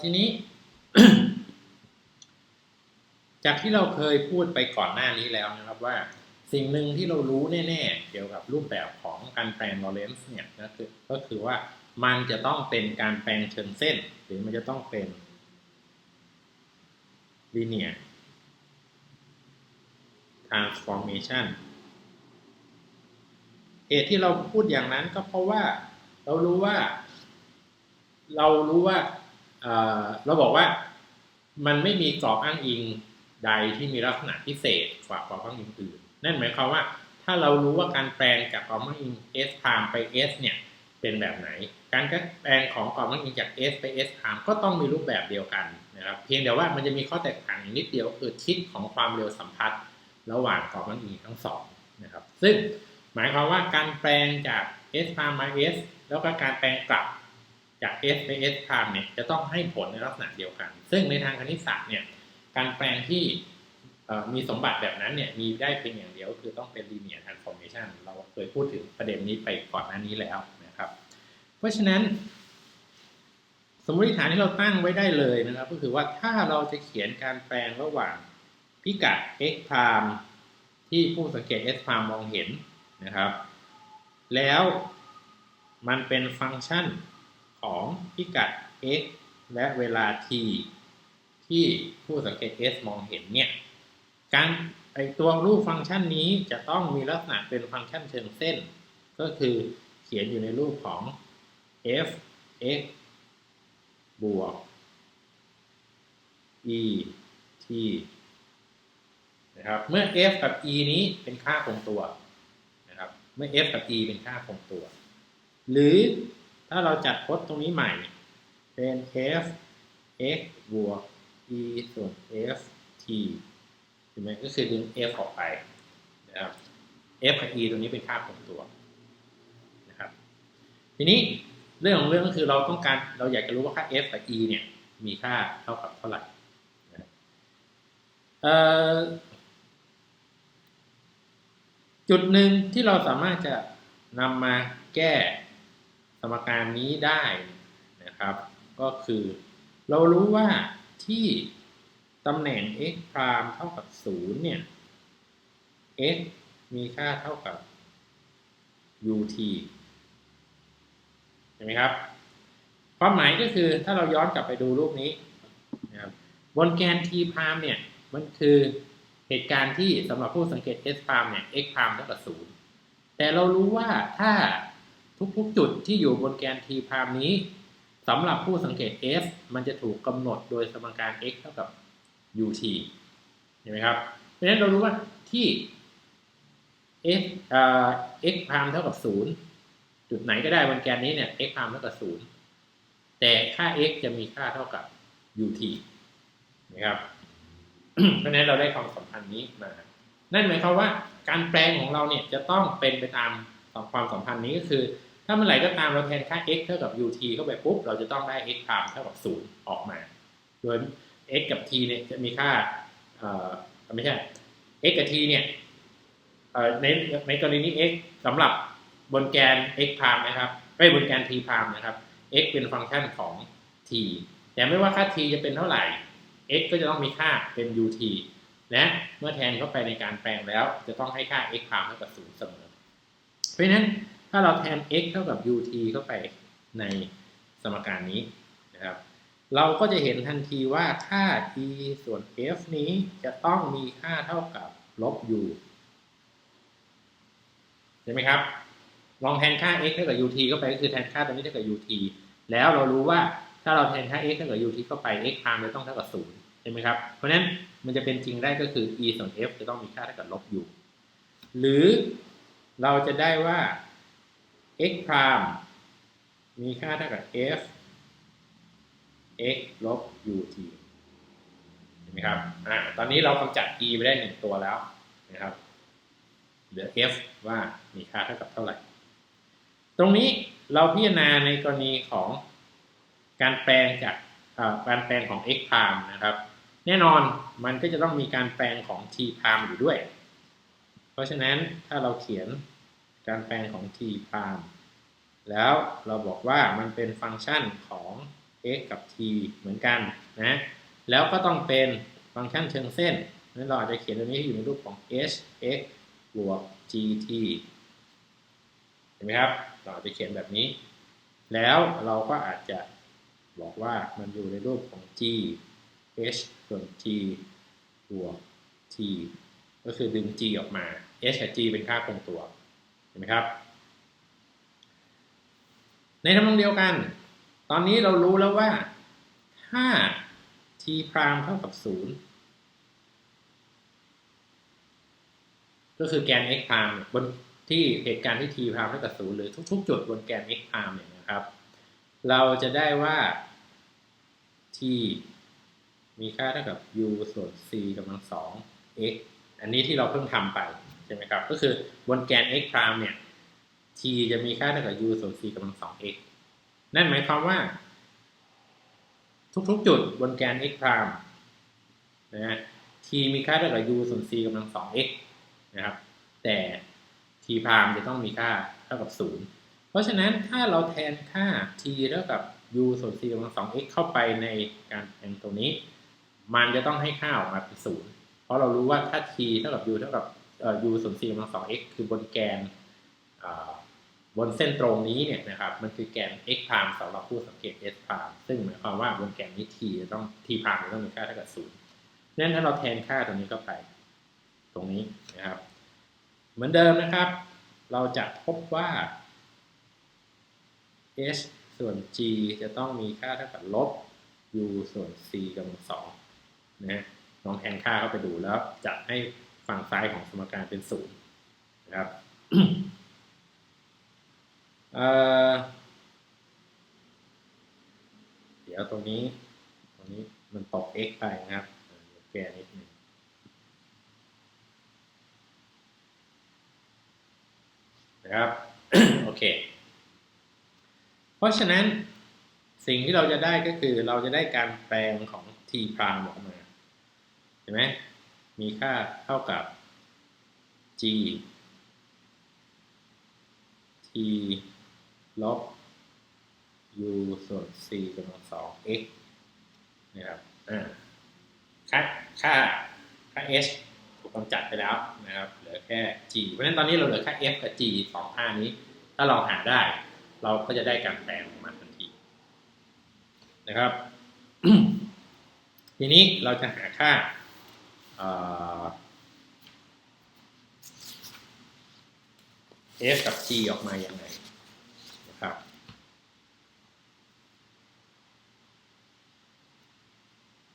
ทีนี้ จากที่เราเคยพูดไปก่อนหน้านี้แล้วนะครับว่าสิ่งหนึ่งที่เรารู้แน่ๆ เกี่ยวกับรูปแบบของการแปลงลอเรนซ์เนี่ยก็คือก็คือว่ามันจะต้องเป็นการแปลงเชิงเส้น หรือมันจะต้องเป็น linear transformation เหตุที่เราพูดอย่างนั้นก็เพราะว่าเรารู้ว่า เรารู้ว่า เราบอกว่ามันไม่มีกรอบอ้างอิงใดที่มีลักษณะพิเศษกว่ากรอบอ้างอิงอื่น นั่นหมายความว่าถ้าเรารู้ว่าการแปลงจากกรอบอ้างอิง s พามไป s เนี่ยเป็นแบบไหน การแปลงของกรอบอ้างอิงจาก s ไป s พามก็ต้องมีรูปแบบเดียวกันนะครับ เพียงแต่ว่ามันจะมีข้อแตกต่างนิดเดียวคือทิศของความเร็วสัมพัทธ์ระหว่างกรอบอ้างอิงทั้งสองนะครับ ซึ่งหมายความว่าการแปลงจาก s พามมา s แล้วก็การแปลงกลับ จาก s ไป s พามเนี่ยจะต้องให้ผลในลักษณะเดียวกัน ซึ่งในทางคณิตศาสตร์เนี่ยการแปลงที่มีสมบัติแบบนั้นเนี่ยมีได้เพียงอย่างเดียวคือต้องเป็น linear transformation เราเคยพูดถึงประเด็นนี้ไปก่อนหน้านี้แล้วนะครับ เพราะฉะนั้น สมมติฐานที่เราตั้งไว้ได้เลยนะครับ ก็คือว่าถ้าเราจะเขียนการแปลงระหว่างพิกัด x prime ที่ผู้สังเกต s prime มองเห็นนะครับ แล้วมันเป็นฟังก์ชัน ของพิกัด x และเวลา t ที่ผู้สังเกต s มองเห็นเนี่ย การไอตัวรูปฟังก์ชันนี้จะต้องมีลักษณะเป็นฟังก์ชันเชิงเส้น ก็คือเขียนอยู่ในรูปของ f x บวก e t นะครับ เมื่อ f กับ e นี้เป็นค่าคงตัวนะครับ เมื่อ f กับ e เป็นค่าคงตัว หรือ ถ้าเราจัดพจน์ตรงนี้ใหม่ เป็น f x บวก e ส่วน f t เห็นไหมก็คือดึง f ออกไปนะครับ f กับ e ตรงนี้เป็นค่าคงตัวนะครับ ทีนี้เรื่องของเรื่องก็คือเราต้องการเราอยากจะรู้ว่าค่า f กับ e เนี่ยมีค่าเท่ากับเท่าไหร่จุดหนึ่งที่เราสามารถจะนำมาแก้ สมการนี้ได้นะครับ ก็คือ เรารู้ว่าที่ตำแหน่ง x พรามเท่ากับ 0 เนี่ย x มีค่าเท่ากับ ut เห็นไหมครับ ความหมายก็คือถ้าเราย้อนกลับไปดูรูปนี้นะครับบนแกน t พรามเนี่ย มันคือเหตุการณ์ที่สำหรับผู้สังเกต s พรามเนี่ย x พรามเท่ากับ 0 แต่เรารู้ว่าถ้า ทุกๆ จุดที่อยู่บนแกน t พรามนี้สำหรับผู้สังเกต f มันจะถูกกำหนดโดยสมการ x เท่ากับ ut เห็นไหมครับ เพราะฉะนั้นเรารู้ว่าที่ x เอ่อ x พรามเท่ากับ 0 จุดไหนก็ได้บนแกนนี้เนี่ย x พรามเท่ากับ 0 แต่ค่า x จะมีค่าเท่ากับ ut นะครับ เพราะฉะนั้นเราได้ความสัมพันธ์นี้มา นั่นหมายความว่าการแปลงของเราเนี่ยจะต้องเป็นไปตามความสัมพันธ์นี้ก็คือาเมื่อไหร่ก็ตามเราแทนค่า x เท่ากับ ut เข้าไปปุ๊บ เราจะต้องได้ x พรามเท่ากับ 0 ออกมา โดย x กับ t เนี่ยจะมีค่าเอ่อไม่ใช่ x กับ t เนี่ยในในกรณีนี้ x สำหรับบนแกน x พรามนะครับไม่บนแกน t พรามนะครับ x เป็นฟังก์ชันของ t แต่ไม่ว่าค่า t จะเป็นเท่าไหร่ x ก็จะต้องมีค่าเป็น ut และเมื่อแทนเข้าไปในการแปลงแล้ว จะต้องให้ค่า x พรามเท่ากับ 0 เสมอ เพราะฉะนั้น ถ้าเราแทน x เท่ากับ ut เข้าไปในสมการนี้นะครับ เราก็จะเห็นทันทีว่าค่า e ส่วน f นี้จะต้องมีค่าเท่ากับลบ u ใช่ไหมครับ ลองแทนค่า x เท่ากับ ut เข้าไปก็คือแทนค่าตรงนี้เท่ากับ ut แล้วเรารู้ว่าถ้าเราแทนค่า x เท่ากับ ut เข้าไป x พามจะต้องเท่ากับ0ใช่ไหมครับ เพราะฉะนั้นมันจะเป็นจริงได้ก็คือ e ส่วน f จะต้องมีค่าเท่ากับลบ u หรือเราจะได้ว่า x พรามมีค่าเท่ากับ f x ลบ ut เห็นไหมครับอ่าตอนนี้เรากำจัด e ไปได้หนึ่งตัวแล้วนะครับเหลือ f ว่ามีค่าเท่ากับเท่าไหร่ ตรงนี้เราพิจารณาในกรณีของการแปลงจากการแปลงของ x พรามนะครับ แน่นอนมันก็จะต้องมีการแปลงของ t พรามอยู่ด้วย เพราะฉะนั้นถ้าเราเขียน การแปลงของ t พรามแล้วเราบอกว่ามันเป็นฟังก์ชันของ x กับ t เหมือนกันนะแล้วก็ต้องเป็นฟังก์ชันเชิงเส้นนั้นเราอาจจะเขียนตัวนี้ให้อยู่ในรูปของ h x บวก g t เห็นไหมครับ เราอาจจะเขียนแบบนี้ แล้วเราก็อาจจะบอกว่ามันอยู่ในรูปของ g h ส่วน t บวก t ก็คือดึง g ออกมา h กับ g เป็นค่าคงตัว เห็นไหมครับ ในทำนองเดียวกัน ตอนนี้เรารู้แล้วว่าถ้า t พรามเท่ากับ 0 ก็คือแกน x พรามบนที่เหตุการณ์ที่ t พรามเท่ากับ0หรือทุก ๆ จุดบนแกน x พรามเนี่ยนะครับ เราจะได้ว่า t มีค่าเท่ากับ u ส่วน c กำลังสอง x อันนี้ที่เราเพิ่งทำไป ช่ไหมครับ ก็คือบนแกน x พรามเนี่ย t จะมีค่าเท่ากับ u ส่วน c กำลังสอง x นั่นหมายความว่า ทุกๆจุดบนแกน x พรามนะฮะ t มีค่าเท่ากับ u ส่วน c กำลังสอง x นะครับ แต่ t พรามจะต้องมีค่าเท่ากับ 0 เพราะฉะนั้นถ้าเราแทนค่า t เท่ากับ u ส่วน c กำลังสอง x เข้าไปในการแทนตัวนี้ มันจะต้องให้ค่าออกมาเป็น 0 เพราะเรารู้ว่าถ้า t เท่ากับ u เท่ากับ u ส่วน c กำลังสอง x คือบนแกนบนเส้นตรงนี้เนี่ยนะครับมันคือแกน x พรามสำหรับผู้สังเกต s พรามซึ่งหมายความว่าบนแกนนี้ t จะต้อง t พรามจะต้องมีค่าเท่ากับ0นั้นถ้าเราแทนค่าตรงนี้เข้าไป ตรงนี้นะครับ เหมือนเดิมนะครับ เราจะพบว่า h ส่วน g จะต้องมีค่าเท่ากับลบ u ส่วน c กำลังสองนะลองแทนค่าเข้าไปดูแล้วจะให้ ฝั่งซ้ายของสมการเป็นศูนย์นะครับเเดี๋ยวตรงนี้ ตรงนี้มันตก x ไปนะครับแก้นิดหนึงนะครับ โอเค เพราะฉะนั้นสิ่งที่เราจะได้ก็คือเราจะได้การแปลงของ t พรามออกมา เห็นไหม มีค่าเท่ากับ g t ลบ u ส่วน c กำลังสอง x นะครับค่าค่าค่า h ถูกกำจัดไปแล้วนะครับ เหลือแค่ g เพราะฉะนั้นตอนนี้เราเหลือค่า f กับ g สองค่านี้ ถ้าเราหาได้ เราก็จะได้การแปลงออกมาทันทีนะครับ ทีนี้เราจะหาค่า f กับ g ออกมาอย่างไรนะครับ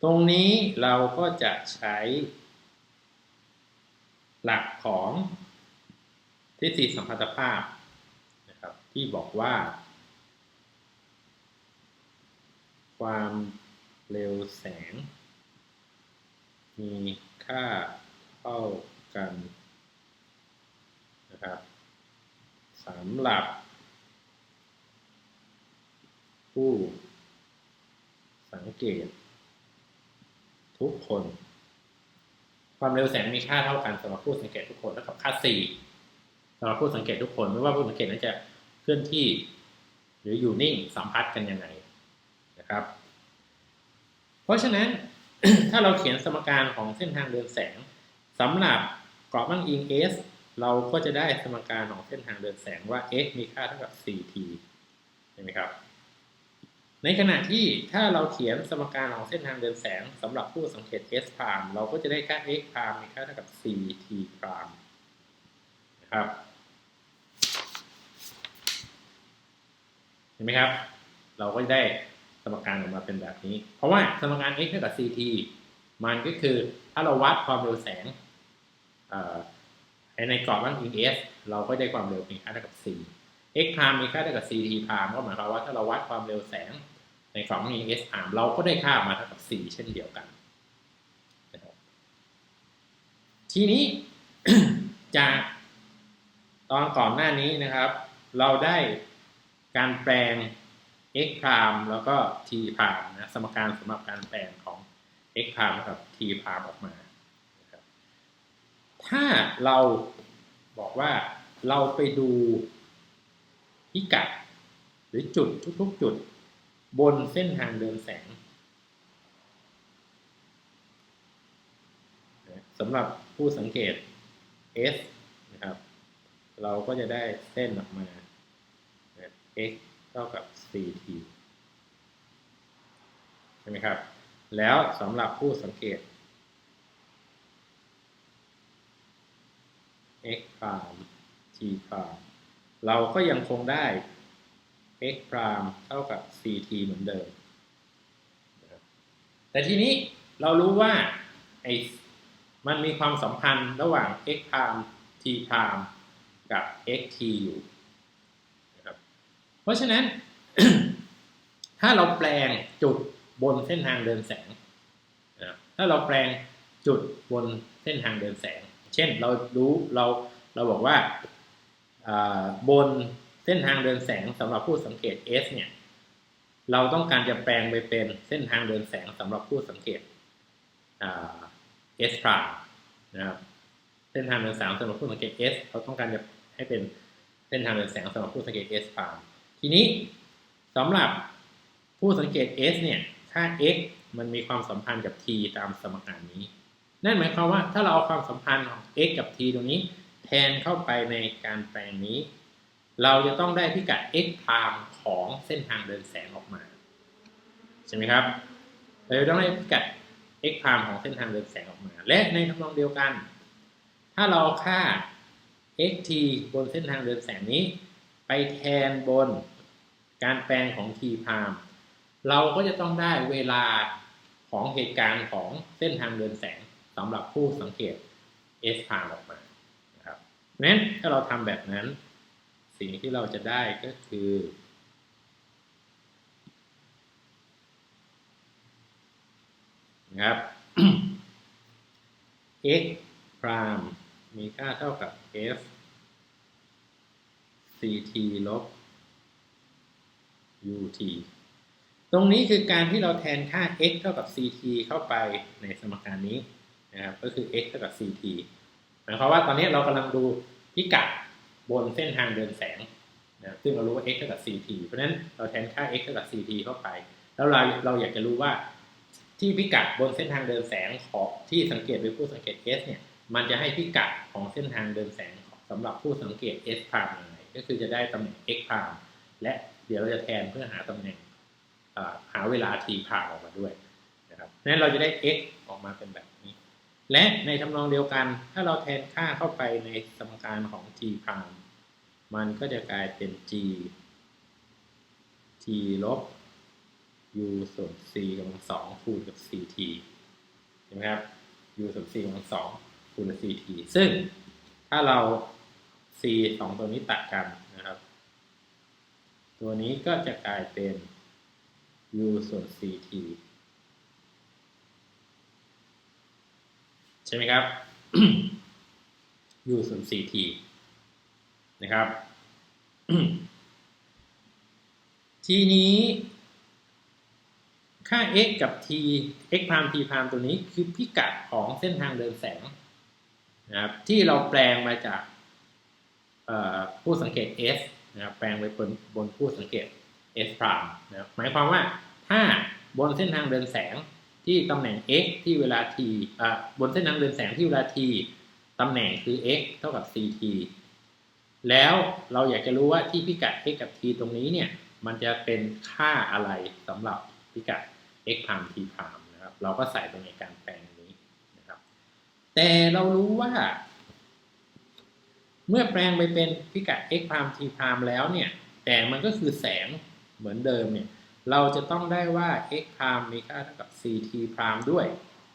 ตรงนี้เราก็จะใช้ หลักของทฤษฎีสัมพัทธภาพนะครับ ที่บอกว่า ความเร็วแสง มีค่าเท่ากันนะครับสำหรับ ผู้สังเกต ทุกคน ความเร็วแสงมีค่าเท่ากันสำหรับผู้สังเกตทุกคนเท่ากับค่า c สำหรับผู้สังเกตทุกคนไม่ว่าผู้สังเกตนั้นจะเคลื่อนที่ หรืออยู่นิ่งสัมพัทธ์กันยังไงนะครับ เพราะฉะนั้น ถ้าเราเขียนสมการของเส้นทางเดินแสงสำหรับกรอบอ้างอิง s เราก็จะได้สมการของเส้นทางเดินแสงว่า x มีค่าเท่ากับ ct เห็นไหมครับ ในขณะที่ถ้าเราเขียนสมการของเส้นทางเดินแสงสำหรับผู้สังเกต s พามเราก็จะได้ค่า x พามมีค่าเท่ากับ ct พรามนะครับ เห็นไหมครับ เราก็จะได้ มการออกมาเป็นแบบนี้ เพราะว่าสมการ x เท่ากับ ct มันก็คือถ้าเราวัดความเร็วแสงในกรอบว่างอิง s เราก็ได้ความเร็วมีค่าเท่ากับ c x พรามมีค่าเท่ากับ ct พรามก็หมายความว่าถ้าเราวัดความเร็วแสงในกรอบว่างอิง s พรามเราก็ได้ค่ามาเท่ากับ c เช่นเดียวกัน ทีนี้จากตอนก่อนหน้านี้นะครับ เราได้การแปลง x พรามแล้วก็ t พรามนะสมการสำหรับการแปลงของ x พรามกับ t พรามออกมาถ้าเราบอกว่าเราไปดูพิกัด หรือจุดทุกๆจุดบนเส้นทางเดินแสงสำหรับผู้สังเกต S นะครับ เราก็จะได้เส้นออกมา x เท่ากับ ct ใช่ไหมครับ แล้วสำหรับผู้สังเกต x prime t prime เราก็ยังคงได้ x prime เท่ากับ ct เหมือนเดิม แต่ทีนี้เรารู้ว่าไอ้มันมีความสัมพันธ์ระหว่าง x prime t prime กับ xt อยู่ เพราะฉะนั้น ถ้าเราแปลงจุดบนเส้นทางเดินแสง ถ้าเราแปลงจุดบนเส้นทางเดินแสง เช่นเรารู้เราเราบอกว่าบนเส้นทางเดินแสงสำหรับผู้สังเกต S เนี่ยเราต้องการจะแปลงไปเป็นเส้นทางเดินแสงสำหรับผู้สังเกตอ่า S prime นะครับเส้นทางเดินแสงสำหรับผู้สังเกต S เราต้องการจะให้เป็นเส้นทางเดินแสงสำหรับผู้สังเกต S prime ทีนี้สำหรับผู้สังเกต S เนี่ยค่า x มันมีความสัมพันธ์กับ t ตามสมการนี้ นั่นหมายความว่าถ้าเราเอาความสัมพันธ์ของ x กับ t ตรงนี้แทนเข้าไปในการแปลงนี้ เราจะต้องได้พิกัด x prime ของเส้นทางเดินแสงออกมาใช่ไหมครับ เราจะต้องได้พิกัด x prime ของเส้นทางเดินแสงออกมา และในทำนองเดียวกัน ถ้าเราเอาค่า xt บนเส้นทางเดินแสงนี้ ไปแทนบนการแปลงของ t prime เราก็จะต้องได้เวลาของเหตุการณ์ของเส้นทางเดินแสงสำหรับผู้สังเกต S prime ออกมานะครับนั้นถ้าเราทำแบบนั้น สิ่งที่เราจะได้ก็คือ นะครับ x prime มีค่าเท่ากับ f ct ลบ ut ตรงนี้คือการที่เราแทนค่า x เท่ากับ ct เข้าไปในสมการนี้นะครับ ก็คือ x เท่ากับ ct หมายความว่าตอนนี้เรากำลังดูพิกัดบนเส้นทางเดินแสงนะซึ่งเรารู้ว่า x เท่ากับ ct เพราะนั้นเราแทนค่า x เท่ากับ ct เข้าไป แล้วเราเราอยากจะรู้ว่าที่พิกัดบนเส้นทางเดินแสงของที่สังเกตโดยผู้สังเกต s เนี่ย มันจะให้พิกัดของเส้นทางเดินแสงสำหรับผู้สังเกต s prime ยังไง ก็คือจะได้ตำแหน่ง x prime และเดี๋ยวเราจะแทนเพื่อหาตำแหน่งหาเวลา t prime ออกมาด้วยนะครับนั้นเราจะได้ x ออกมาเป็นแบบนี้ และในทำนองเดียวกัน ถ้าเราแทนค่าเข้าไปในสมการของ t prime มันก็จะกลายเป็น g t ลบ u ส่วน c กำลังสองคูณกับ ct ใช่ไหมครับ u ส่วน c กำลังสองคูณกับ ct ซึ่งถ้าเรา c สองตัวนี้ตัดกันนะครับ ตัวนี้ก็จะกลายเป็น u ส่วน ct ใช่ไหมครับ u ส่วน ct นะครับ ทีนี้ ค่า x กับ t x พาม t พามตัวนี้คือพิกัดของเส้นทางเดินแสงนะครับที่เราแปลงมาจาก ผู้สังเกต s นะครับแปลงไปบนบนผู้สังเกต s พรามนะครับหมายความว่าถ้าบนเส้นทางเดินแสงที่ตำแหน่ง x ที่เวลา t บนเส้นทางเดินแสงที่เวลา t ตำแหน่งคือ x เท่ากับ ct แล้วเราอยากจะรู้ว่าที่พิกัด x กับ t ตรงนี้เนี่ยมันจะเป็นค่าอะไรสำหรับพิกัด x พราม t พรามนะครับเราก็ใส่ไปในการแปลงนี้นะครับแต่เรารู้ว่า เมื่อแปลงไปเป็นพิกัด x พาม t พามแล้วเนี่ยแต่มันก็คือแสงเหมือนเดิมเนี่ยเราจะต้องได้ว่า x พามมีค่าเท่ากับ ct พามด้วย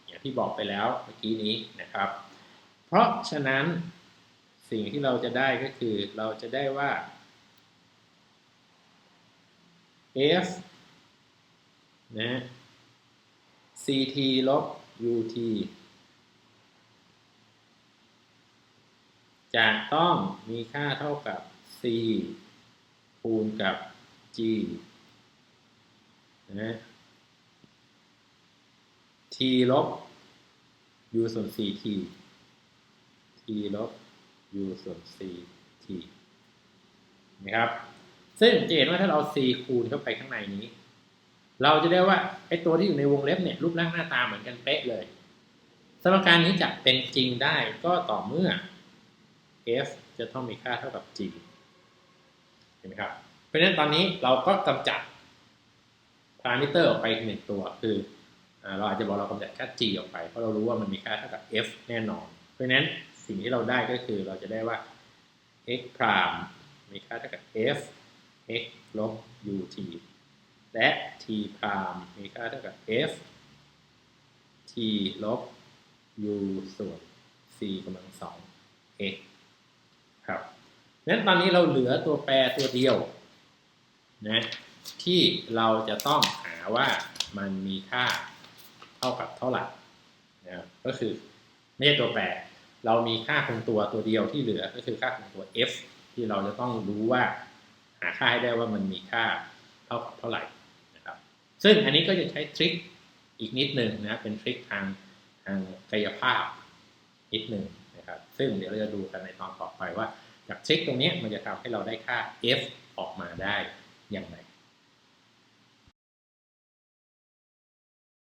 อย่างที่บอกไปแล้วเมื่อกี้นี้นะครับ เพราะฉะนั้นสิ่งที่เราจะได้ก็คือเราจะได้ว่า f นะ ct ลบ ut จะต้องมีค่าเท่ากับ c คูณกับ g นะ t ลบ u ส่วน ct t ลบ u ส่วน ct นะครับ ซึ่งจะเห็นว่าถ้าเรา c คูณเข้าไปข้างในนี้ เราจะได้ว่าไอ้ตัวที่อยู่ในวงเล็บเนี่ยรูปร่างหน้าตาเหมือนกันเป๊ะเลย สมการนี้จะเป็นจริงได้ก็ต่อเมื่อ f จะต้องมีค่าเท่ากับ g เห็นไหมครับ เพราะฉะนั้นตอนนี้เราก็กำจัดพารามิเตอร์ออกไปหนึ่งตัว คืออเราอาจจะบอกเรากำจัดค่า g ออกไป เพราะเรารู้ว่ามันมีค่าเท่ากับ f แน่นอน เพราะฉะนั้นสิ่งที่เราได้ก็คือเราจะได้ว่า x พรามมีค่าเท่ากับ f x ลบ ut และ t พรามมีค่าเท่ากับ f t ลบ u ส่วน c กำลังสอง x ครับนั้นตอนนี้เราเหลือตัวแปรตัวเดียวนะที่เราจะต้องหาว่ามันมีค่าเท่ากับเท่าไหร่นะครับก็คือไม่ใช่ตัวแปร เรามีค่าคงตัวตัวเดียวที่เหลือก็คือค่าคงตัว f ที่เราจะต้องรู้ว่าหาค่าให้ได้ว่ามันมีค่าเท่ากับเท่าไหร่นะครับ ซึ่งอันนี้ก็จะใช้ทริคอีกนิดหนึ่งนะเป็นทริคทางทางกายภาพนิดหนึ่ง ซึ่งเดี๋ยวเราจะดูกันในตอนต่อไปว่า จากทริคตรงนี้มันจะทำให้เราได้ค่า f ออกมาได้อย่างไร